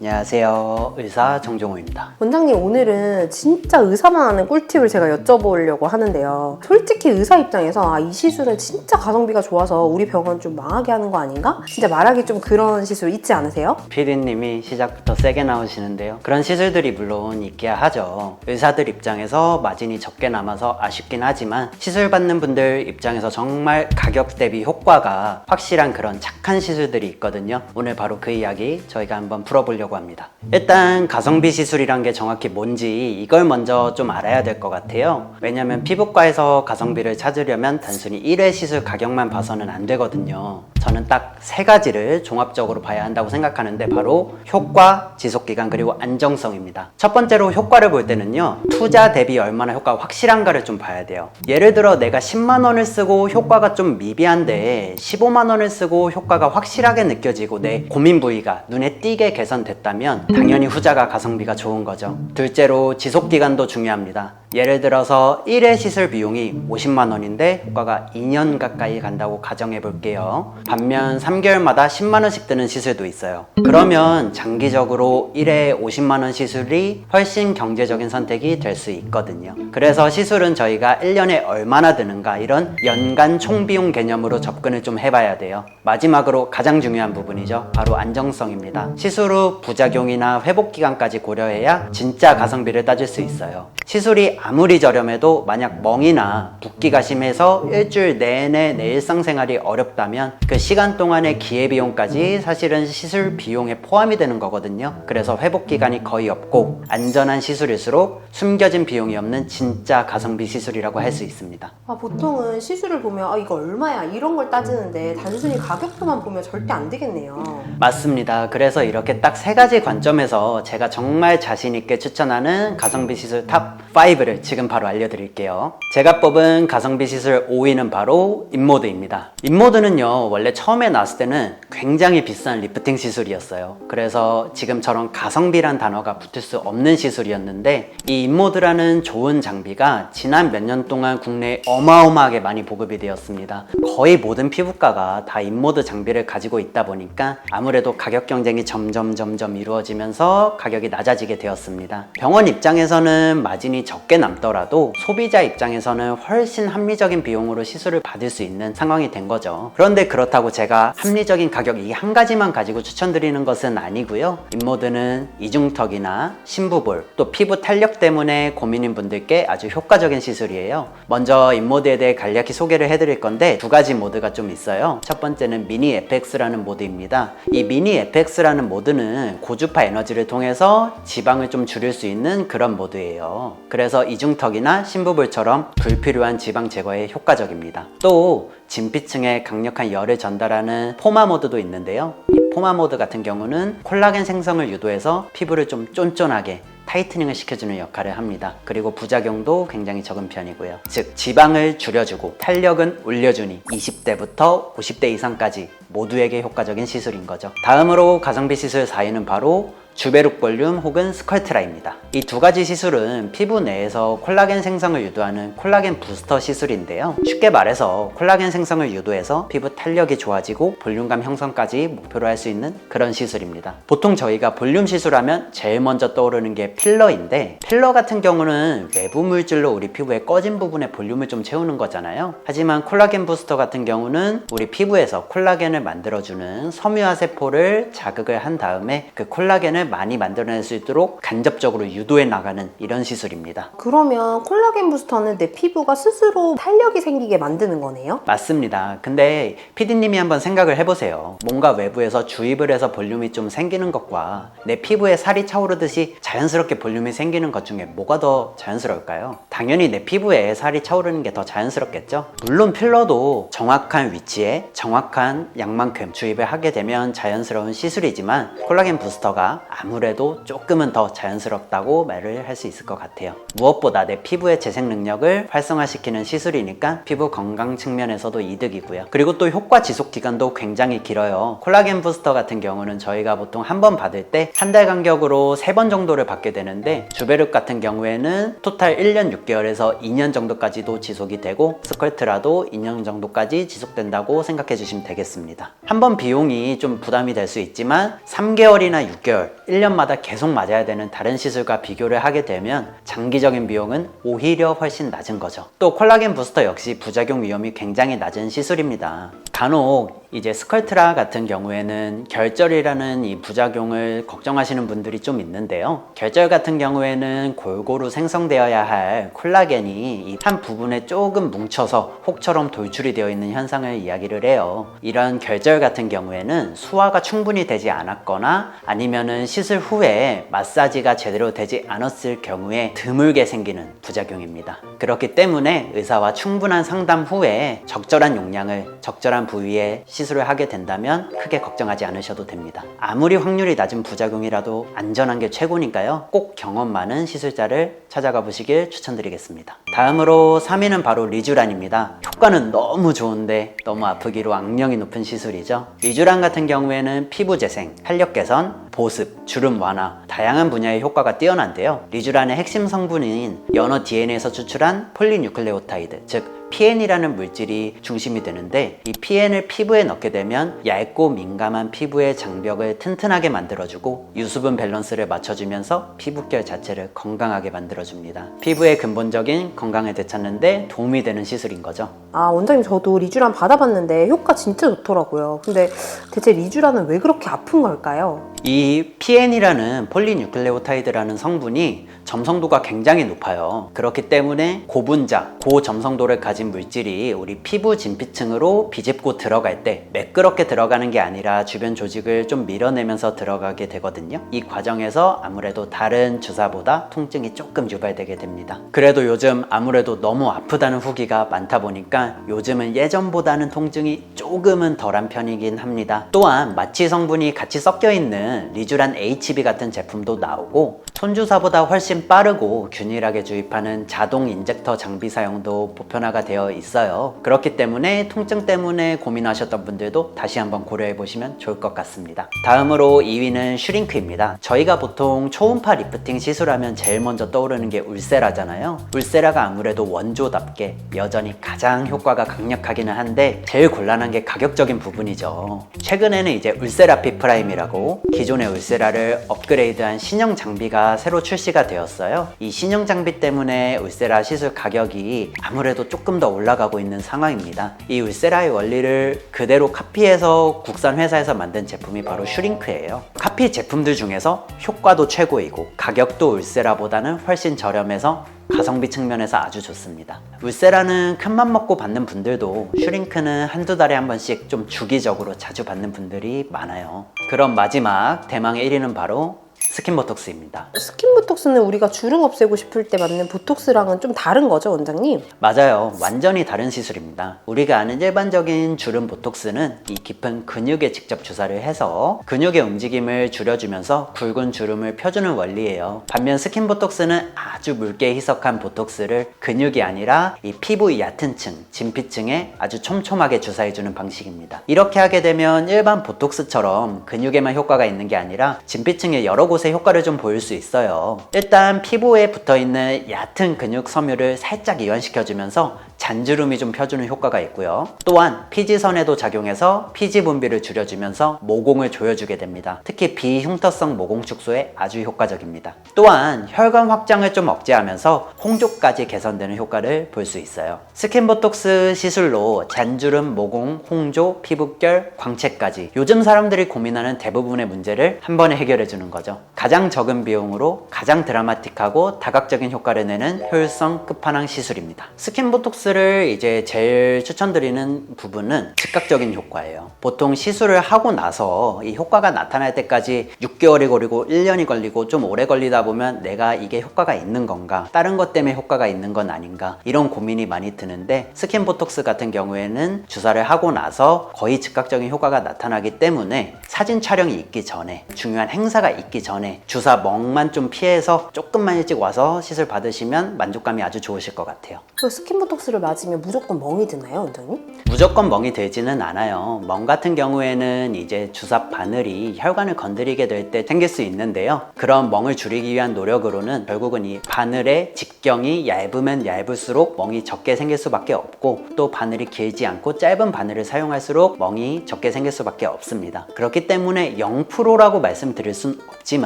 안녕하세요. 의사 정종호입니다. 원장님 오늘은 진짜 의사만 아는 꿀팁을 제가 여쭤보려고 하는데요. 솔직히 의사 입장에서 아, 이 시술은 진짜 가성비가 좋아서 우리 병원 좀 망하게 하는 거 아닌가? 진짜 말하기 좀 그런 시술 있지 않으세요? 피디님이 시작부터 세게 나오시는데요. 그런 시술들이 물론 있기야 하죠. 의사들 입장에서 마진이 적게 남아서 아쉽긴 하지만 시술 받는 분들 입장에서 정말 가격 대비 효과가 확실한 그런 착한 시술들이 있거든요. 오늘 바로 그 이야기 저희가 한번 풀어보려고 합니다. 일단 가성비 시술이란 게 정확히 뭔지 이걸 먼저 좀 알아야 될 것 같아요. 왜냐면 피부과에서 가성비를 찾으려면 단순히 1회 시술 가격만 봐서는 안 되거든요. 저는 딱 세 가지를 종합적으로 봐야 한다고 생각하는데 바로 효과, 지속기간, 그리고 안정성입니다. 첫 번째로 효과를 볼 때는요. 투자 대비 얼마나 효과가 확실한가를 좀 봐야 돼요. 예를 들어 내가 10만 원을 쓰고 효과가 좀 미비한데 15만 원을 쓰고 효과가 확실하게 느껴지고 내 고민 부위가 눈에 띄게 개선됐다 면 당연히 후자가 가성비가 좋은 거죠. 둘째로 지속기간도 중요합니다. 예를 들어서 1회 시술 비용이 50만 원인데 효과가 2년 가까이 간다고 가정해 볼게요. 반면 3개월마다 10만 원씩 드는 시술도 있어요. 그러면 장기적으로 1회 50만 원 시술이 훨씬 경제적인 선택이 될 수 있거든요. 그래서 시술은 저희가 1년에 얼마나 드는가 이런 연간 총비용 개념으로 접근을 좀 해봐야 돼요. 마지막으로 가장 중요한 부분이죠. 바로 안정성입니다. 시술 후 부작용이나 회복 기간까지 고려해야 진짜 가성비를 따질 수 있어요. 시술이 아무리 저렴해도 만약 멍이나 붓기가 심해서 일주일 내내 내 일상생활이 어렵다면 그 시간 동안의 기회비용까지 사실은 시술 비용에 포함이 되는 거거든요. 그래서 회복 기간이 거의 없고 안전한 시술일수록 숨겨진 비용이 없는 진짜 가성비 시술이라고 할 수 있습니다. 아, 보통은 시술을 보면 아, 이거 얼마야 이런 걸 따지는데 단순히 가격표만 보면 절대 안 되겠네요. 맞습니다. 그래서 이렇게 딱 세 가지 관점에서 제가 정말 자신있게 추천하는 가성비 시술 탑 5를 지금 바로 알려드릴게요. 제가 뽑은 가성비 시술 5위는 바로 인모드입니다. 인모드는요, 원래 처음에 나왔을 때는 굉장히 비싼 리프팅 시술이었어요. 그래서 지금처럼 가성비란 단어가 붙을 수 없는 시술이었는데, 이 인모드라는 좋은 장비가 지난 몇 년 동안 국내에 어마어마하게 많이 보급이 되었습니다. 거의 모든 피부과가 다 인모드 장비를 가지고 있다 보니까 아무래도 가격 경쟁이 점점 점점 이루어지면서 가격이 낮아지게 되었습니다. 병원 입장에서는 마진이 적게 남더라도 소비자 입장에서는 훨씬 합리적인 비용으로 시술을 받을 수 있는 상황이 된 거죠. 그런데 그렇다고 제가 합리적인 가격 이 한 가지만 가지고 추천드리는 것은 아니고요. 인모드는 이중턱이나 심부볼 또 피부 탄력 때문에 고민인 분들께 아주 효과적인 시술이에요. 먼저 인모드에 대해 간략히 소개를 해드릴 건데 두 가지 모드가 좀 있어요. 첫 번째는 미니 FX라는 모드입니다. 이 미니 FX라는 모드는 고주파 에너지를 통해서 지방을 좀 줄일 수 있는 그런 모드예요. 그래서 이중턱이나 심부볼처럼 불필요한 지방 제거에 효과적입니다. 또 진피층에 강력한 열을 전달하는 포마 모드도 있는데요. 이 포마 모드 같은 경우는 콜라겐 생성을 유도해서 피부를 좀 쫀쫀하게 타이트닝을 시켜주는 역할을 합니다. 그리고 부작용도 굉장히 적은 편이고요. 즉, 지방을 줄여주고 탄력은 올려주니 20대부터 50대 이상까지 모두에게 효과적인 시술인 거죠. 다음으로 가성비 시술 4위는 바로 주베룩 볼륨 혹은 스컬트라입니다. 이 두 가지 시술은 피부 내에서 콜라겐 생성을 유도하는 콜라겐 부스터 시술인데요. 쉽게 말해서 콜라겐 생성을 유도해서 피부 탄력이 좋아지고 볼륨감 형성까지 목표로 할 수 있는 그런 시술입니다. 보통 저희가 볼륨 시술하면 제일 먼저 떠오르는 게 필러인데 필러 같은 경우는 외부 물질로 우리 피부의 꺼진 부분에 볼륨을 좀 채우는 거잖아요. 하지만 콜라겐 부스터 같은 경우는 우리 피부에서 콜라겐을 만들어주는 섬유화 세포를 자극을 한 다음에 그 콜라겐을 많이 만들어낼 수 있도록 간접적으로 유도해 나가는 이런 시술입니다. 그러면 콜라겐 부스터는 내 피부가 스스로 탄력이 생기게 만드는 거네요? 맞습니다. 근데 피디님이 한번 생각을 해보세요. 뭔가 외부에서 주입을 해서 볼륨이 좀 생기는 것과 내 피부에 살이 차오르듯이 자연스럽게 볼륨이 생기는 것 중에 뭐가 더 자연스러울까요? 당연히 내 피부에 살이 차오르는 게 더 자연스럽겠죠? 물론 필러도 정확한 위치에 정확한 양만큼 주입을 하게 되면 자연스러운 시술이지만 콜라겐 부스터가 아무래도 조금은 더 자연스럽다고 말을 할 수 있을 것 같아요. 무엇보다 내 피부의 재생 능력을 활성화시키는 시술이니까 피부 건강 측면에서도 이득이고요. 그리고 또 효과 지속 기간도 굉장히 길어요. 콜라겐 부스터 같은 경우는 저희가 보통 한 번 받을 때 한 달 간격으로 세 번 정도를 받게 되는데 주베륵 같은 경우에는 토탈 1년 6개월에서 2년 정도까지도 지속이 되고 스컬트라도 2년 정도까지 지속된다고 생각해 주시면 되겠습니다. 한 번 비용이 좀 부담이 될 수 있지만 3개월이나 6개월, 1년마다 계속 맞아야 되는 다른 시술 과 비교를 하게 되면 장기적인 비용은 오히려 훨씬 낮은 거죠. 또 콜라겐 부스터 역시 부작용 위험이 굉장히 낮은 시술입니다. 간혹 이제 스컬트라 같은 경우에는 결절이라는 이 부작용을 걱정하시는 분들이 좀 있는데요. 결절 같은 경우에는 골고루 생성되어야 할 콜라겐이 이 한 부분에 조금 뭉쳐서 혹처럼 돌출이 되어 있는 현상을 이야기를 해요. 이런 결절 같은 경우에는 수화가 충분히 되지 않았거나 아니면은 시술 후에 마사지가 제대로 되지 않았을 경우에 드물게 생기는 부작용입니다. 그렇기 때문에 의사와 충분한 상담 후에 적절한 용량을 적절한 부위에 시술을 하게 된다면 크게 걱정하지 않으셔도 됩니다. 아무리 확률이 낮은 부작용이라도 안전한 게 최고니까요. 꼭 경험 많은 시술자를 찾아가 보시길 추천드리겠습니다. 다음으로 3위는 바로 리쥬란입니다. 효과는 너무 좋은데 너무 아프기로 악명이 높은 시술이죠. 리쥬란 같은 경우에는 피부 재생, 탄력 개선, 보습, 주름 완화, 다양한 분야의 효과가 뛰어난데요. 리쥬란의 핵심 성분인 연어 DNA에서 추출한 폴리뉴클레오타이드, 즉 PN이라는 물질이 중심이 되는데 이 PN을 피부에 넣게 되면 얇고 민감한 피부의 장벽을 튼튼하게 만들어주고 유수분 밸런스를 맞춰주면서 피부결 자체를 건강하게 만들어줍니다. 피부의 근본적인 건강을 되찾는데 도움이 되는 시술인 거죠. 아 원장님 저도 리쥬란 받아봤는데 효과 진짜 좋더라고요. 근데 대체 리쥬란은 왜 그렇게 아픈 걸까요? 이 PN이라는 폴리뉴클레오타이드라는 성분이 점성도가 굉장히 높아요. 그렇기 때문에 고분자, 고점성도를 가진 물질이 우리 피부 진피층으로 비집고 들어갈 때 매끄럽게 들어가는 게 아니라 주변 조직을 좀 밀어내면서 들어가게 되거든요. 이 과정에서 아무래도 다른 주사보다 통증이 조금 유발되게 됩니다. 그래도 요즘 아무래도 너무 아프다는 후기가 많다 보니까 요즘은 예전보다는 통증이 조금은 덜한 편이긴 합니다. 또한 마취 성분이 같이 섞여 있는 리쥬란 HB 같은 제품도 나오고 손주사보다 훨씬 빠르고 균일하게 주입하는 자동 인젝터 장비 사용도 보편화가 되어 있어요. 그렇기 때문에 통증 때문에 고민하셨던 분들도 다시 한번 고려해 보시면 좋을 것 같습니다. 다음으로 2위는 슈링크입니다. 저희가 보통 초음파 리프팅 시술하면 제일 먼저 떠오르는 게 울세라잖아요. 울세라가 아무래도 원조답게 여전히 가장 효과가 강력하기는 한데 제일 곤란한 게 가격적인 부분이죠. 최근에는 이제 울세라피 프라임이라고 기존의 울세라를 업그레이드한 신형 장비가 새로 출시가 되었어요. 이 신형 장비 때문에 울세라 시술 가격이 아무래도 조금 더 올라가고 있는 상황입니다. 이 울세라의 원리를 그대로 카피해서 국산 회사에서 만든 제품이 바로 슈링크예요. 카피 제품들 중에서 효과도 최고이고 가격도 울세라보다는 훨씬 저렴해서 가성비 측면에서 아주 좋습니다. 울세라는 큰맘 먹고 받는 분들도 슈링크는 한두 달에 한 번씩 좀 주기적으로 자주 받는 분들이 많아요. 그럼 마지막 대망의 1위는 바로 스킨 보톡스입니다. 스킨 보톡스는 우리가 주름 없애고 싶을 때 맞는 보톡스랑은 좀 다른 거죠, 원장님? 맞아요. 완전히 다른 시술입니다. 우리가 아는 일반적인 주름 보톡스는 이 깊은 근육에 직접 주사를 해서 근육의 움직임을 줄여주면서 굵은 주름을 펴주는 원리예요. 반면 스킨 보톡스는 아주 묽게 희석한 보톡스를 근육이 아니라 이 피부 얕은 층, 진피층에 아주 촘촘하게 주사해주는 방식입니다. 이렇게 하게 되면 일반 보톡스처럼 근육에만 효과가 있는 게 아니라 진피층의 여러 곳에 효과를 좀 보일 수 있어요. 일단 피부에 붙어 있는 얕은 근육 섬유를 살짝 이완시켜 주면서 잔주름이 좀 펴주는 효과가 있고요. 또한 피지선에도 작용해서 피지 분비를 줄여주면서 모공을 조여주게 됩니다. 특히 비흉터성 모공 축소에 아주 효과적입니다. 또한 혈관 확장을 좀 억제하면서 홍조까지 개선되는 효과를 볼 수 있어요. 스킨 보톡스 시술로 잔주름, 모공, 홍조, 피부결, 광채까지 요즘 사람들이 고민하는 대부분의 문제를 한 번에 해결해 주는 거죠. 가장 적은 비용으로 가장 드라마틱하고 다각적인 효과를 내는 효율성 끝판왕 시술입니다. 스킨 보톡스를 이제 제일 추천드리는 부분은 즉각적인 효과예요. 보통 시술을 하고 나서 이 효과가 나타날 때까지 6개월이 걸리고 1년이 걸리고 좀 오래 걸리다 보면 내가 이게 효과가 있는 건가 다른 것 때문에 효과가 있는 건 아닌가 이런 고민이 많이 드는데 스킨 보톡스 같은 경우에는 주사를 하고 나서 거의 즉각적인 효과가 나타나기 때문에 사진 촬영이 있기 전에 중요한 행사가 있기 전에 주사 멍만 좀 피해서 조금만 일찍 와서 시술 받으시면 만족감이 아주 좋으실 것 같아요. 그 스킨보톡스를 맞으면 무조건 멍이 드나요, 원장님? 무조건 멍이 들지는 않아요. 멍 같은 경우에는 이제 주사 바늘이 혈관을 건드리게 될 때 생길 수 있는데요. 그런 멍을 줄이기 위한 노력으로는 결국은 이 바늘의 직경이 얇으면 얇을수록 멍이 적게 생길 수밖에 없고 또 바늘이 길지 않고 짧은 바늘을 사용할수록 멍이 적게 생길 수밖에 없습니다. 그렇기 때문에 0%라고 말씀드릴 순 없지만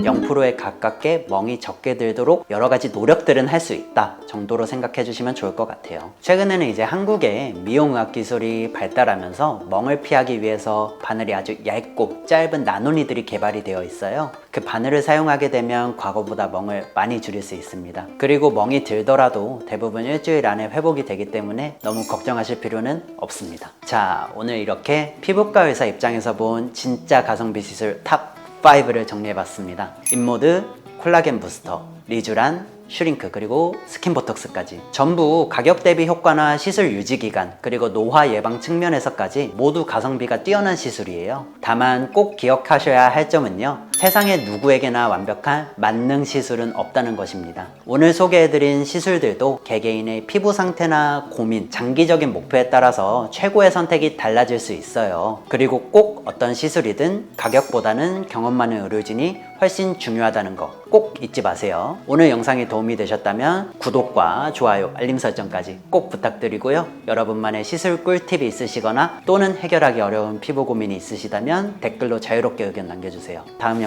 0%에 가깝게 멍이 적게 들도록 여러 가지 노력들은 할 수 있다 정도로 생각해 주시면 좋을 것 같아요. 최근에는 이제 한국에 미용의학 기술이 발달하면서 멍을 피하기 위해서 바늘이 아주 얇고 짧은 나노니들이 개발이 되어 있어요. 그 바늘을 사용하게 되면 과거보다 멍을 많이 줄일 수 있습니다. 그리고 멍이 들더라도 대부분 일주일 안에 회복이 되기 때문에 너무 걱정하실 필요는 없습니다. 자, 오늘 이렇게 피부과 의사 입장에서 본 진짜 가성비 시술 탑 5를 정리해봤습니다. 인모드, 콜라겐 부스터, 리쥬란, 슈링크 그리고 스킨 보톡스까지 전부 가격 대비 효과나 시술 유지 기간 그리고 노화 예방 측면에서까지 모두 가성비가 뛰어난 시술이에요. 다만 꼭 기억하셔야 할 점은요. 세상에 누구에게나 완벽한 만능 시술은 없다는 것입니다. 오늘 소개해드린 시술들도 개개인의 피부 상태나 고민, 장기적인 목표에 따라서 최고의 선택이 달라질 수 있어요. 그리고 꼭 어떤 시술이든 가격보다는 경험 많은 의료진이 훨씬 중요하다는 거 꼭 잊지 마세요. 오늘 영상이 도움이 되셨다면 구독과 좋아요, 알림 설정까지 꼭 부탁드리고요. 여러분만의 시술 꿀팁이 있으시거나 또는 해결하기 어려운 피부 고민이 있으시다면 댓글로 자유롭게 의견 남겨주세요. 다음